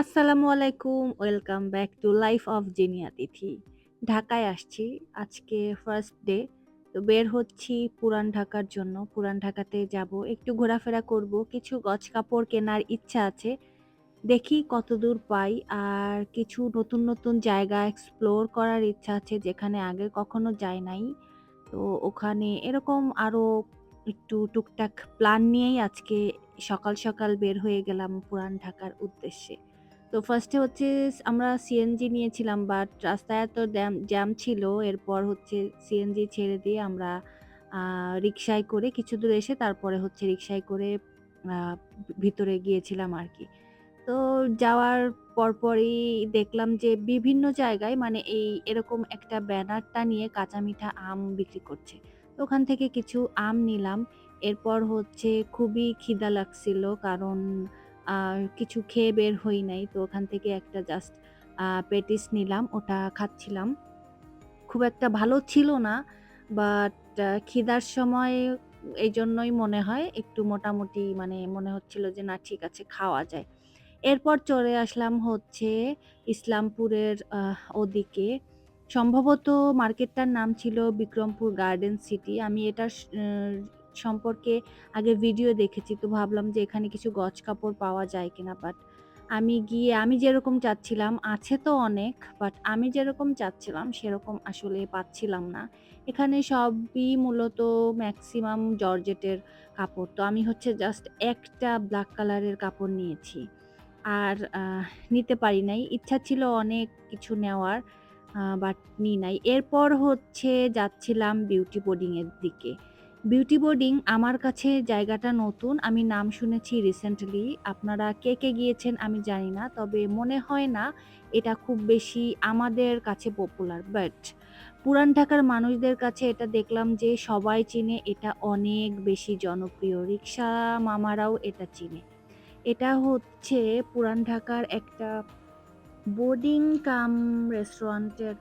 আসসালামু আলাইকুম। Welcome back to life of Zinia Tithi. ঢাকায় আসছি। আজকে ফার্স্ট ডে। তো বের হচ্ছি পুরান ঢাকার জন্য। পুরান ঢাকাতে যাব। একটু ঘোরাফেরা করব। কিছু গজ-কাপড় কেনার ইচ্ছা আছে। দেখি কত দূর পাই। আর কিছু নতুন, নতুন জায়গা এক্সপ্লোর করার ইচ্ছা আছে যেখানে আগে কখনো যাই নাই। তো ওখানে এরকম আরও একটু টুকটাক প্ল্যান নিয়েই আজকে সকাল, সকাল বের হয়ে গেলাম পুরান ঢাকার উদ্দেশ্যে। তো ফার্স্টে হচ্ছে আমরা সিএনজি নিয়েছিলাম বাট রাস্তায় এত জ্যাম ছিল। এরপর হচ্ছে সিএনজি ছেড়ে দিয়ে আমরা রিক্সায় করে কিছু দূর এসে তারপরে হচ্ছে রিক্সায় করে ভিতরে গিয়েছিলাম আর কি তো যাওয়ার পরপরই দেখলাম যে বিভিন্ন জায়গায় মানে এই এরকম একটা ব্যানারটা নিয়ে কাঁচা মিঠা আম বিক্রি করছে। তো ওখান থেকে কিছু আম নিলাম। এরপর হচ্ছে খুবই খিদা লাগছিল, কারণ কিছু খেয়ে বের হই নাই। তো ওখান থেকে একটা জাস্ট পেটিস নিলাম। ওটা খাচ্ছিলাম। খুব একটা ভালো ছিল না। বাট খিদার সময় এই জন্যই মনে হয় একটু মোটামুটি মানে মনে হচ্ছিল যে, না, ঠিক আছে, খাওয়া যায়। এরপর চলে আসলাম হচ্ছে ইসলামপুরের ওদিকে। সম্ভবত মার্কেটটার নাম ছিল বিক্রমপুর গার্ডেন সিটি। আমি আ সম্পর্কে আগে ভিডিও দেখেছি। তো ভাবলাম যে এখানে কিছু গজ-কাপড় পাওয়া যায় কিনা। বাট আমি গিয়ে, আমি যেরকম চাচ্ছিলাম, আছে তো অনেক। বাট আমি যেরকম চাচ্ছিলাম, সেরকম আসলে পাচ্ছিলাম না। এখানে সবই মূলত ম্যাক্সিমাম জর্জেটের কাপড়। তো আমি হচ্ছে জাস্ট একটা ব্ল্যাক কালারের কাপড় নিয়েছি। আর নিতে পারি নাই। ইচ্ছা ছিল অনেক কিছু নেওয়ার বাট নিই নাই। এরপর হচ্ছে যাচ্ছিলাম বিউটি বোর্ডিং এর দিকে। বিউটি বোর্ডিং আমার কাছে জায়গাটা নতুন। আমি নাম শুনেছি রিসেন্টলি। আপনারা কে, কে গিয়েছেন আমি জানি না। তবে মনে হয় না এটা খুব বেশি আমাদের কাছে পপুলার। বাট পুরান ঢাকার মানুষদের কাছে এটা দেখলাম যে সবাই চিনে। এটা অনেক বেশি জনপ্রিয়। রিক্সা মামারাও এটা চিনে। এটা হচ্ছে পুরান ঢাকার একটা বোর্ডিং কাম রেস্টুরেন্টের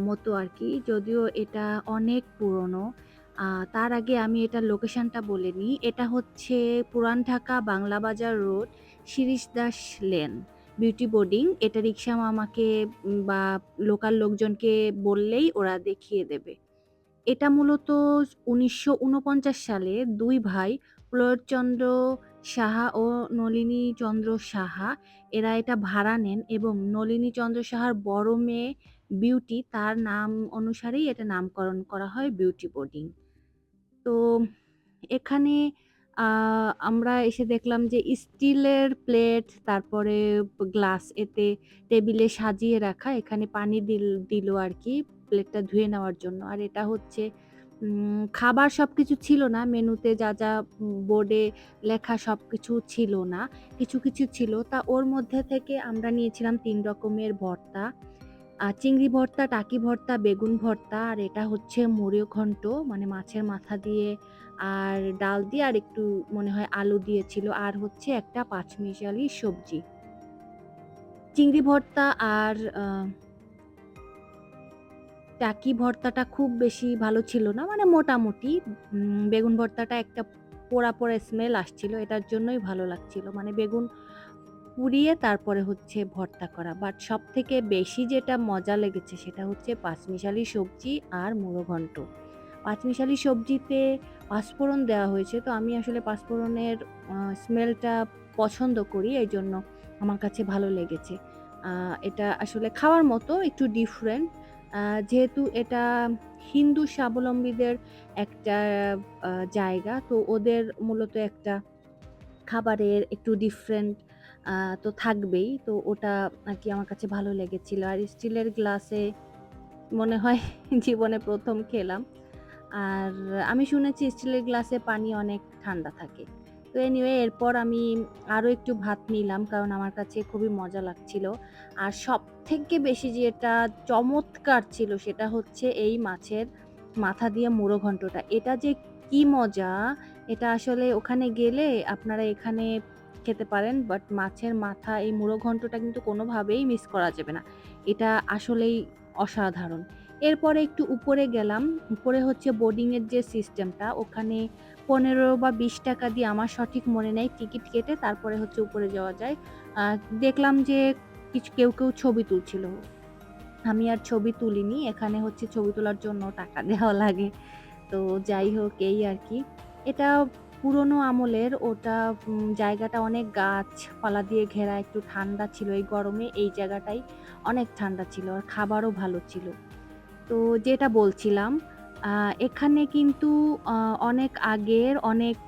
মতো আর কি যদিও এটা অনেক পুরনো। তার আগে আমি এটার লোকেশনটা বলে নিই। এটা হচ্ছে পুরান Dhaka Bangla Bazar road, Shirish Das lane. Beauty boarding এটা রিক্সা আমাকে বা লোকাল লোকজনকে বললেই ওরা দেখিয়ে দেবে। এটা মূলত ১৯৪৯ সালে দুই ভাই প্রয়তচন্দ্র সাহা ও নলিনী চন্দ্র সাহা এরা এটা ভাড়া নেন এবং নলিনী চন্দ্র সাহার বড় মেয়ে বিউটি তার নাম অনুসারেই এটা নামকরণ করা হয় বিউটি বোর্ডিং। তো এখানে আমরা এসে দেখলাম যে স্টিলের প্লেট তারপরে গ্লাস এতে টেবিলে সাজিয়ে রাখা। এখানে পানি দিল দিল আর কি প্লেটটা ধুয়ে নেওয়ার জন্য। আর এটা হচ্ছে খাবার সব কিছু ছিল না। মেনুতে যা, যা বোর্ডে লেখা সব কিছু ছিল না। কিছু, কিছু ছিল। তা ওর মধ্যে থেকে আমরা নিয়েছিলাম তিন রকমের ভর্তা। চিংড়ি ভর্তা, টাকি ভর্তা, বেগুন ভর্তা আর এটা হচ্ছে মুড়ো ঘন্ট মানে মাছের মাথা দিয়ে আর ডাল দিয়ে আর একটু মনে হয় আলু দিয়েছিল। আর হচ্ছে একটা পাঁচমিশালি সবজি। চিংড়ি ভর্তা আর টাকি ভর্তাটা খুব বেশি ভালো ছিল না। মানে মোটামুটি। বেগুন ভর্তাটা একটা পোড়া, পোড়া স্মেল আসছিল। এটার জন্যই ভালো লাগছিল। মানে বেগুন পুড়িয়ে তারপরে হচ্ছে ভর্তা করা। বাট সব থেকে বেশি যেটা মজা লেগেছে সেটা হচ্ছে পাঁচমিশালি সবজি আর মুড়ো। পাঁচমিশালি সবজিতে পাঁচফোড়ন দেওয়া হয়েছে। তো আমি আসলে পাঁচফোড়নের স্মেলটা পছন্দ করি। এই জন্য আমার কাছে ভালো লেগেছে। এটা আসলে খাওয়ার মতো একটু ডিফারেন্ট। যেহেতু এটা হিন্দু স্বাবলম্বীদের একটা জায়গা। তো ওদের মূলত একটা খাবারের একটু ডিফারেন্ট তো থাকবেই। তো ওটা আর কি আমার কাছে ভালো লেগেছিল। আর স্টিলের গ্লাসে মনে হয় জীবনে প্রথম খেলাম। আর আমি শুনেছি স্টিলের গ্লাসে পানি অনেক ঠান্ডা থাকে। তো এনিওয়ে এরপর আমি আরও একটু ভাত নিলাম কারণ আমার কাছে খুবই মজা লাগছিল। আর সবথেকে বেশি যেটা চমৎকার ছিল সেটা হচ্ছে এই মাছের মাথা দিয়ে মুড়ো ঘন্টটা। এটা যে কি মজা! এটা আসলে ওখানে গেলে আপনারা এখানে খেতে পারেন। বাট মাছের মাথা এই মুড়ো ঘন্টটা কিন্তু কোনোভাবেই মিস করা যাবে না। এটা আসলেই অসাধারণ। এরপরে একটু উপরে গেলাম। উপরে হচ্ছে বোর্ডিংয়ের যে সিস্টেমটা ওখানে 15 বা 20 টাকা দিয়ে আমার সঠিক মনে নেই টিকিট কেটে তারপরে হচ্ছে উপরে যাওয়া যায়। দেখলাম যে কিছু কেউ, কেউ ছবি তুলছিল। আমি আর ছবি তুলিনি। এখানে হচ্ছে ছবি তোলার জন্য টাকা দেওয়া লাগে। তো যাই হোক এই আর কি এটা পুরনো আমলের ওটা জায়গাটা অনেক গাছপালা দিয়ে ঘেরা একটু ঠান্ডা ছিল। এই গরমে এই জায়গাটাই অনেক ঠান্ডা ছিল। আর খাবারও ভালো ছিল। তো যেটা বলছিলাম এখানে কিন্তু অনেক আগের অনেক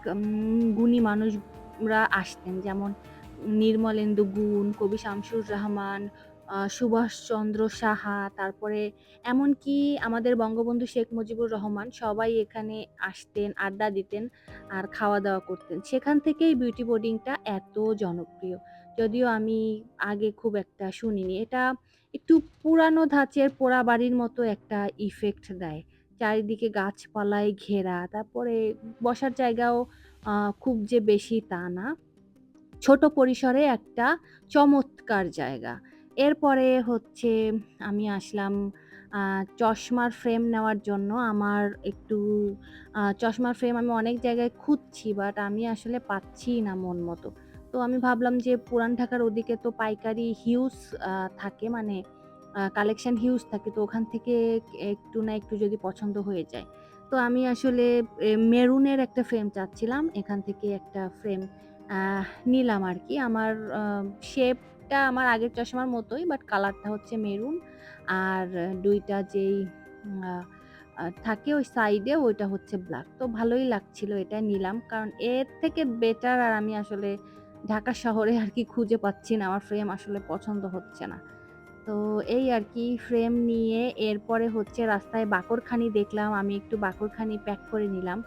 গুণী মানুষরা আসতেন। যেমন নির্মলেন্দু গুণ, কবি শামসুর রাহমান, সুভাষচন্দ্র সাহা, তারপরে এমনকি আমাদের বঙ্গবন্ধু শেখ মুজিবুর রহমান সবাই এখানে আসতেন, আড্ডা দিতেন আর খাওয়া-দাওয়া করতেন। সেখান থেকেই বিউটি বোর্ডিংটা এত জনপ্রিয়। যদিও আমি আগে খুব একটা শুনিনি। এটা একটু পুরানো ধাঁচের পোড়া বাড়ির মতো একটা ইফেক্ট দেয়। চারিদিকে গাছপালায় ঘেরা। তারপরে বসার জায়গাও খুব যে বেশি তা না। ছোট পরিসরে একটা চমৎকার জায়গা। এরপরে হচ্ছে আমি আসলাম চশমার ফ্রেম নেওয়ার জন্য। আমার একটু চশমার ফ্রেম আমি অনেক জায়গায় খুঁজছি বাট আমি আসলে পাচ্ছিই না মন মতো। তো আমি ভাবলাম যে পুরান ঢাকার ওদিকে তো পাইকারি হিউজ থাকে মানে কালেকশন হিউজ থাকে। তো ওখান থেকে একটু না একটু যদি পছন্দ হয়ে যায়। তো আমি আসলে মেরুনের একটা ফ্রেম চাচ্ছিলাম। এখান থেকে একটা ফ্রেম নিলাম আর কি আমার, আ শেপটা আমার আগের চশমার মতোই বাট কালারটা হচ্ছে মেরুন। আর দুইটা যেই থাকে ওই সাইডে ওইটা হচ্ছে ব্ল্যাক তো ভালোই লাগছিল এটা নিলাম। কারণ এর থেকে বেটার আর আমি আসলে ঢাকা শহরে আর কি খুঁজে পাচ্ছি না। আমার ফ্রেম আসলে পছন্দ হচ্ছে না। তো এই আর কি ফ্রেম নিয়ে এরপরে হচ্ছে রাস্তায় বাকরখানি দেখলাম। আমি একটু বাকরখানি প্যাক করে নিলাম।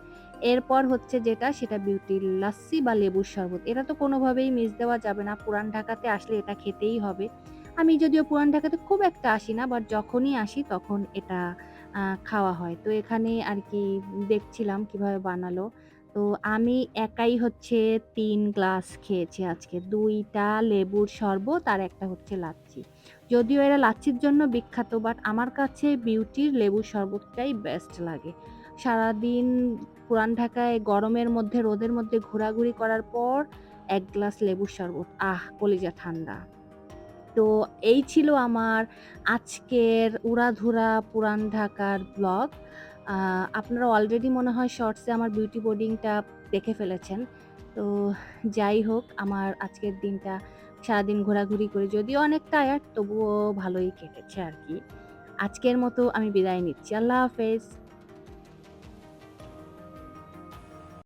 এরপর হচ্ছে যেটা, সেটা বিউটি লাচ্ছি বা লেবুর শরবত। এটা তো কোনোভাবেই মিস দেওয়া যাবে না। পুরান ঢাকাতে আসলে এটা খেতেই হবে। আমি যদিও পুরান ঢাকাতে খুব একটা আসি না বাট যখনই আসি তখন এটা খাওয়া হয়। তো এখানে আর কি দেখছিলাম কীভাবে বানালো। তো আমি একাই হচ্ছে তিন গ্লাস খেয়েছি আজকে। দুইটা লেবুর শরবত আর একটা হচ্ছে লাচ্ছি। যদিও এরা লাচ্ছির জন্য বিখ্যাত বাট আমার কাছে বিউটির লেবুর শরবতটাই বেস্ট লাগে। সারাদিন পুরান ঢাকায় গরমের মধ্যে, রোদের মধ্যে ঘোরাঘুরি করার পর এক গ্লাস লেবুর শরবত। আহ! কলিজা ঠান্ডা। তো এই ছিল আমার আজকের উড়াধুরা পুরান ঢাকার ব্লগ। আপনারা অলরেডি মনে হয় শর্টসে আমার বিউটি বোর্ডিংটা দেখে ফেলেছেন। তো যাই হোক, আমার আজকের দিনটা সারাদিন ঘোরাঘুরি করে যদিও অনেক টায়ার্ড তবুও ভালোই কেটেছে আর কি আজকের মতো আমি বিদায় নিচ্ছি। আল্লাহ হাফেজ।